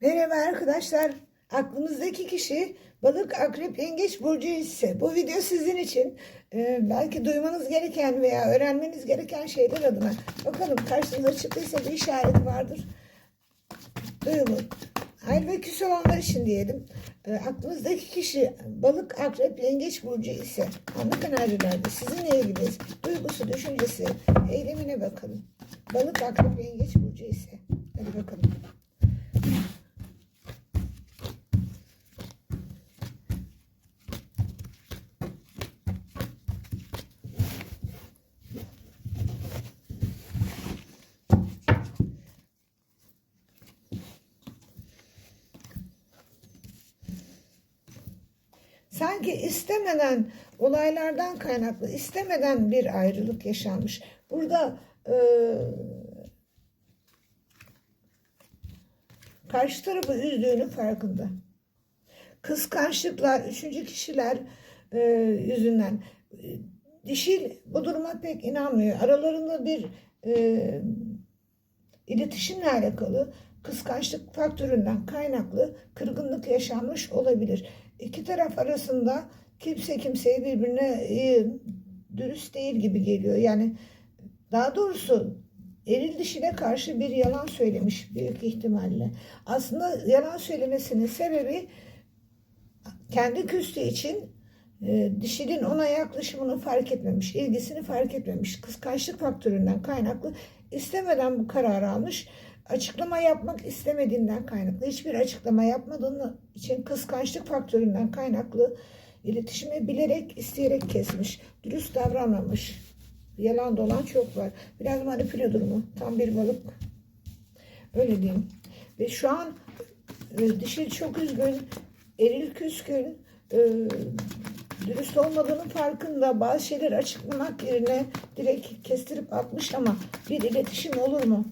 Merhaba arkadaşlar. Aklınızdaki kişi balık, akrep, yengeç burcu ise bu video sizin için Ee, belki duymanız gereken veya öğrenmeniz gereken şeyler adına. Bakalım karşınıza çıktıysa bir işareti vardır. Duyulur. Ayrı ve küs olanlar için diyelim. Ee, aklınızdaki kişi balık, akrep, yengeç burcu ise anlık enerjilerde sizinle ilgili duygusu, düşüncesi, eylemine bakalım. Balık, akrep, yengeç burcu ise. Hadi bakalım. Sanki istemeden olaylardan kaynaklı istemeden bir ayrılık yaşanmış. Burada e, karşı tarafı üzdüğünün farkında. Kıskançlıklar, üçüncü kişiler e, yüzünden. Dişil bu duruma pek inanmıyor. Aralarında bir e, iletişimle alakalı kıskançlık faktöründen kaynaklı kırgınlık yaşanmış olabilir. İki taraf arasında kimse kimseye birbirine e, dürüst değil gibi geliyor. Yani daha doğrusu eril dişine karşı bir yalan söylemiş büyük ihtimalle. Aslında yalan söylemesinin sebebi kendi küstüğü için e, dişinin ona yaklaşımını fark etmemiş, ilgisini fark etmemiş. Kıskançlık faktöründen kaynaklı istemeden bu kararı almış. Açıklama yapmak istemediğinden kaynaklı, hiçbir açıklama yapmadığını için kıskançlık faktöründen kaynaklı iletişimi bilerek, isteyerek kesmiş. Dürüst davranmamış. Yalan dolan çok var. Biraz manipüle durumu. Tam bir balık. Öyle diyeyim. Ve şu an e, dişi çok üzgün, eril küskün, e, dürüst olmadığının farkında bazı şeyleri açıklamak yerine direkt kestirip atmış ama bir iletişim olur mu?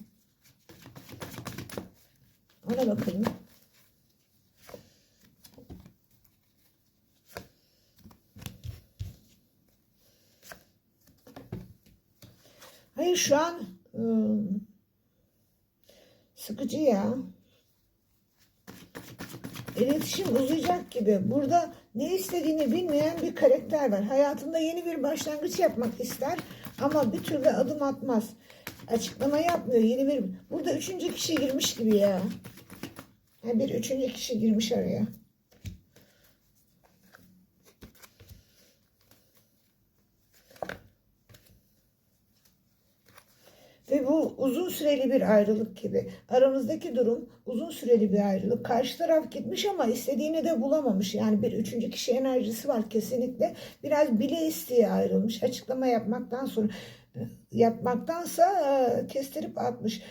Ona bakalım. Hayır şu an ıı, sıkıcı ya. İletişim uzayacak gibi. Burada ne istediğini bilmeyen bir karakter var. Hayatında yeni bir başlangıç yapmak ister ama bir türlü adım atmaz. Açıklama yapmıyor. Yeni bir burada üçüncü kişi girmiş gibi ya. Yani bir üçüncü kişi girmiş araya. Ve bu uzun süreli bir ayrılık gibi. Aramızdaki durum uzun süreli bir ayrılık. Karşı taraf gitmiş ama istediğini de bulamamış. Yani bir üçüncü kişi enerjisi var kesinlikle. Biraz bile isteye ayrılmış. Açıklama yapmaktan sonra yapmaktansa e, kestirip atmış.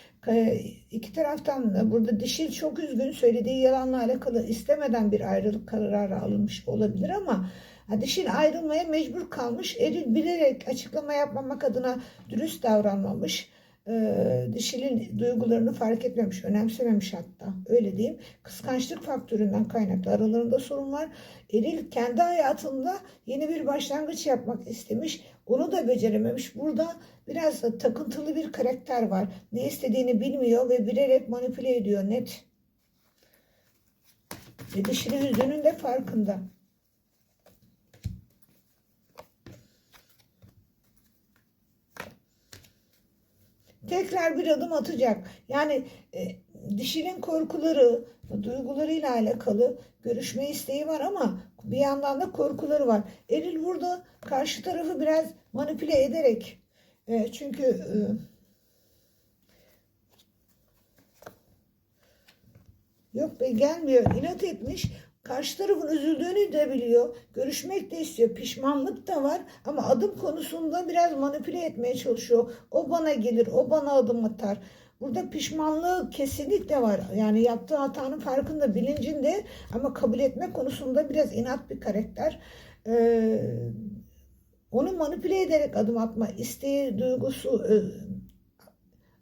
İki taraftan da burada dişil çok üzgün söylediği yalanla alakalı istemeden bir ayrılık kararı alınmış olabilir ama dişil ayrılmaya mecbur kalmış. Eril bilerek açıklama yapmamak adına dürüst davranmamış. E, dişilin duygularını fark etmemiş, önemsememiş hatta. Öyle diyeyim. Kıskançlık faktöründen kaynaklı aralarında sorun var. Eril kendi hayatında yeni bir başlangıç yapmak istemiş. Onu da becerememiş. Burada biraz da takıntılı bir karakter var. Ne istediğini bilmiyor ve bilerek manipüle ediyor net. Ve dişini üzdüğünün de farkında. tekrar bir adım atacak. Yani e, dişinin korkuları, duygularıyla alakalı görüşme isteği var ama bir yandan da korkuları var. Eril burada karşı tarafı biraz manipüle ederek e, çünkü e, yok be gelmiyor inat etmiş Karşı tarafın üzüldüğünü de biliyor. Görüşmek de istiyor. Pişmanlık da var. Ama adım konusunda biraz manipüle etmeye çalışıyor. O bana gelir. O bana adım atar. Burada pişmanlığı kesinlikle var. Yani yaptığı hatanın farkında, bilincinde ama kabul etme konusunda biraz inat bir karakter. Ee, onu manipüle ederek adım atma isteği, duygusu, e,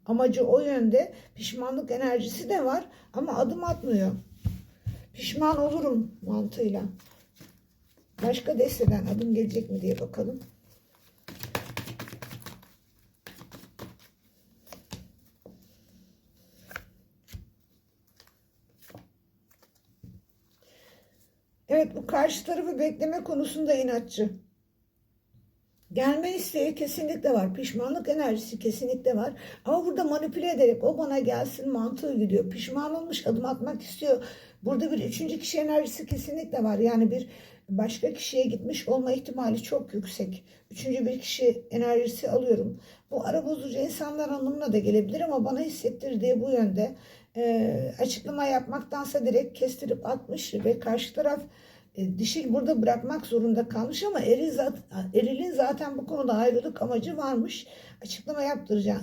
amacı o yönde. Pişmanlık enerjisi de var ama adım atmıyor pişman olurum mantığıyla. Başka desteden adım gelecek mi diye bakalım. Evet bu karşı tarafı bekleme konusunda inatçı. Gelme isteği kesinlikle var. Pişmanlık enerjisi kesinlikle var. Ama burada manipüle ederek o bana gelsin mantığı gidiyor. Pişman olmuş adım atmak istiyor. Burada bir üçüncü kişi enerjisi kesinlikle var. Yani bir başka kişiye gitmiş olma ihtimali çok yüksek. Üçüncü bir kişi enerjisi alıyorum. Bu ara bozucu insanlar anlamına da gelebilir ama bana hissettirdiği bu yönde. Ee, açıklama yapmaktansa direkt kestirip atmış ve karşı taraf e, dişil burada bırakmak zorunda kalmış ama eril zat, erilin zaten bu konuda ayrılık amacı varmış. Açıklama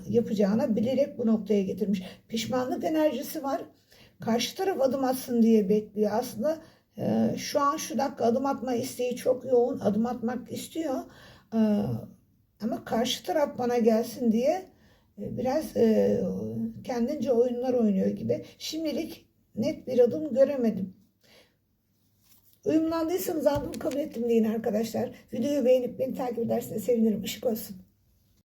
yapacağına bilerek bu noktaya getirmiş. Pişmanlık enerjisi var. Karşı taraf adım atsın diye bekliyor. Aslında e, şu an şu dakika adım atma isteği çok yoğun. Adım atmak istiyor. E, ama karşı taraf bana gelsin diye e, biraz e, kendince oyunlar oynuyor gibi. Şimdilik net bir adım göremedim. Uyumlandıysanız aldım kabul ettim deyin arkadaşlar. Videoyu beğenip beni takip ederseniz sevinirim. Işık olsun.